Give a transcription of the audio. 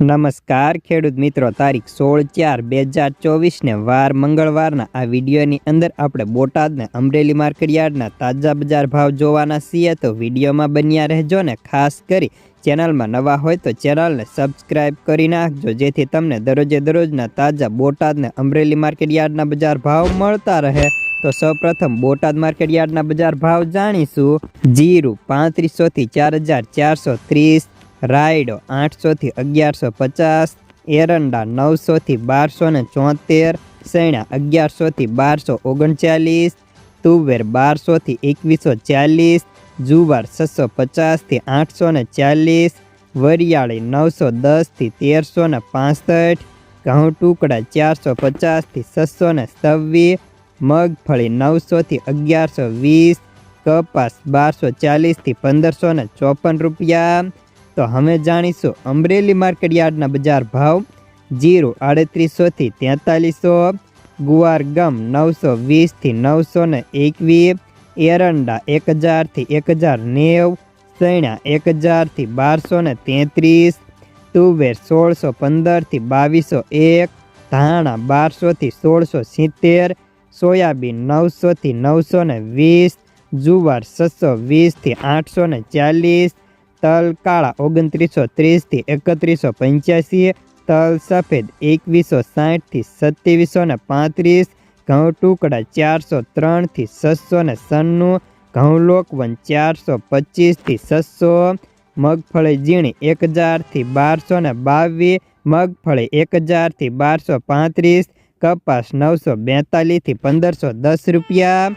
નમસ્કાર, ખેડૂત મિત્રો. તારીખ સોળ ચાર બે હજાર ચોવીસને વાર મંગળવારના આ વિડીયોની અંદર આપણે બોટાદને અમરેલી માર્કેટ યાર્ડના તાજા બજાર ભાવ જોવાના છીએ. તો વિડીયોમાં બન્યા રહેજો ને ખાસ કરી. ચેનલમાં નવા હોય તો ચેનલને સબસ્ક્રાઇબ કરી નાખજો, જેથી તમને દરરોજે દરરોજના તાજા બોટાદને અમરેલી માર્કેટ યાર્ડના બજાર ભાવ મળતા રહે. તો સૌપ્રથમ બોટાદ માર્કેટ યાર્ડના બજાર ભાવ જાણીશું. જીરું પાંત્રીસોથી ચાર હજાર ચારસો ત્રીસ રાયડો આઠસોથી અગિયારસો પચાસ, એરંડા નવસોથી બારસો ને ચોતેર સૈણા અગિયારસોથી બારસો ઓગણચાલીસ, તુવેર બારસોથી એકવીસો ચાલીસ, જુવાર છસો પચાસથી આઠસો ને ચાલીસ, વરિયાળી નવસો દસથી તેરસો ને પાસઠ, ઘઉં ટુકડા ચારસો પચાસથી છસો ને છવ્વીસ, મગફળી નવસોથી અગિયારસો વીસ, કપાસ બારસો ચાલીસથી પંદરસો ને ચોપન રૂપિયા તો હવે જાણીશું. અમરેલી માર્કેટ યાર્ડના બજાર ભાવ જીરું આડત્રીસોથી તેતાલીસો, ગુવાર ગમ નવસો વીસથી નવસો ને એકવીસ, એરંડા એક હજારથી એક હજાર નેવ, સૈણા એક હજારથી બારસો ને તેત્રીસ, તુવેર સોળસો પંદરથી બાવીસો એક, ધાણા બારસોથી સોળસો સિત્તેર, સોયાબીન નવસોથી નવસો ને વીસ, જુવાર છસો વીસથી આઠસો ને ચાલીસ તલ કાળા ઓગણત્રીસો ત્રીસથી એકત્રીસો પંચ્યાસી, તલ સફેદ એકવીસો સાઠથી સત્યાવીસો ને પાંત્રીસ, ઘઉં ટુકડા ચારસો ત્રણથી છસો ને સન્નું, ઘઉં લોકવન ચારસો પચીસથી છસો, મગફળી ઝીણી એક હજારથી બારસો ને બાવીસ મગફળી એક હજારથી બારસો પાંત્રીસ, કપાસ નવસો બેતાલીસથી પંદરસો દસ રૂપિયા